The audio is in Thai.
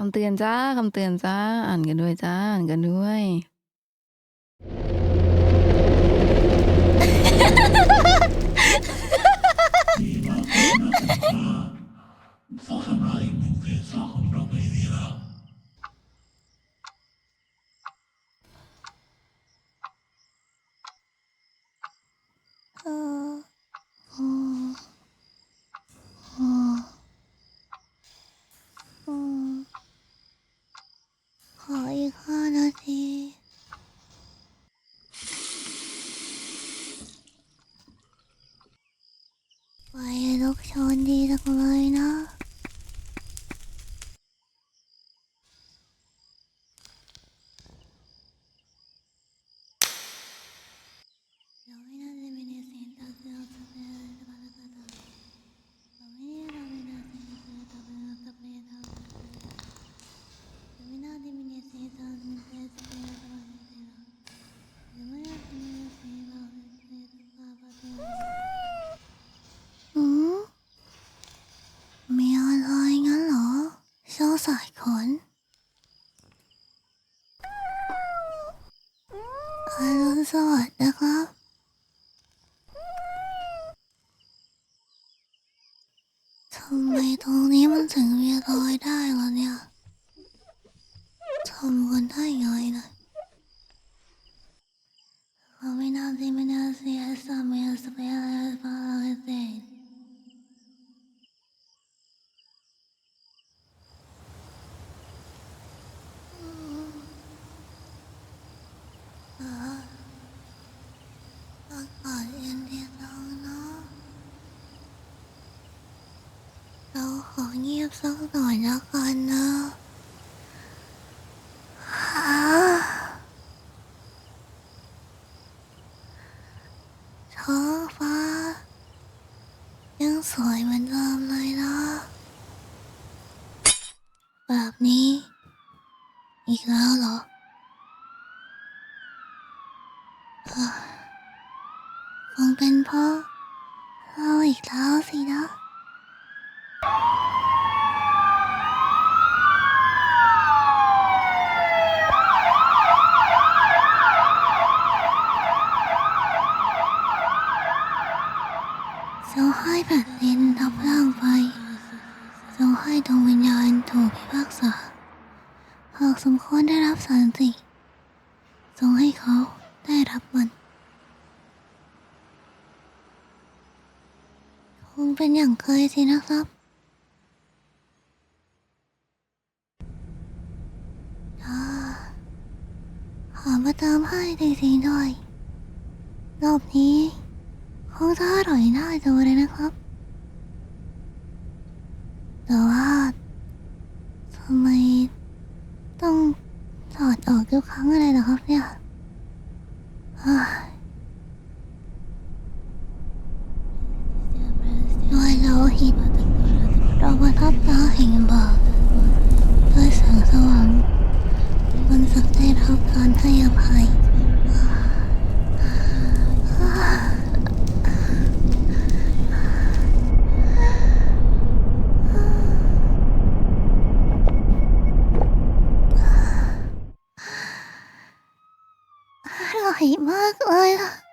คำเตือนจ้าคำเตือนจ้า อ่านกันด้วยจ้า อ่านกันด้วย เอออืมอืมอืมขออีกห้านาทีไป ลูกชนดีจังเลยนะเราไม่น่าจะมีในเสียงตาเสือสเปรย์ตะบาตะบาตะเราไม่น่าจะมีในเสียงตาเสือตะบาตะเปรย์ตะบาตะบาเราไม่น่าจะมีในเสียงตาเสือสเปรย์ตะบาตะบาเราไม่น่าจะมีในเสียงตาเสือสเปรย์ตะบาตะบาอืมมีอะไรงั้นเหรอโซ่ สายขนอรุณสวัสดิ์นะครับ ทำไมตรงนี้มันถึงมีรอยได้ล่ะเนี่ย ทำกันได้ไงนะเราไม่น่าที่ไม่น่าเสียสามีสเปรย์บาร์เซนอ่าอากาศเย็นดีจังเนาะ เราขอเงี ยบสักหน่อยแล้วกันนะฮ่าท้องฟ้า ยังสวยเหมือนเดิมเลยนะ แบบนี้ อีกแล้วเหรอเอ้อคงเป็นเพราะเราอีกแล้วสินะ จงให้แผ่นดินทับร่างไปจง ให้ดวงวิญญาณถูกพิพากษา หากสมควรได้รับสันติจงให้เขาได้รับมันคงเป็นอย่างเคยสินะครับอ่าขอมาเติมให้จริงๆด้วยรอบนี้คงจะอร่อยน่าดูเลยนะครับ แต่ว่าทำไมต้องถอดออกทุกครั้งอะไรล่ะครับเนี่ยเฮ้ยด้วยโลหิตเราประทับตาแห่งบาปด้วยแสงสว่างมันสักได้รับการให้อภัย อร่อยมากเลยล่ะ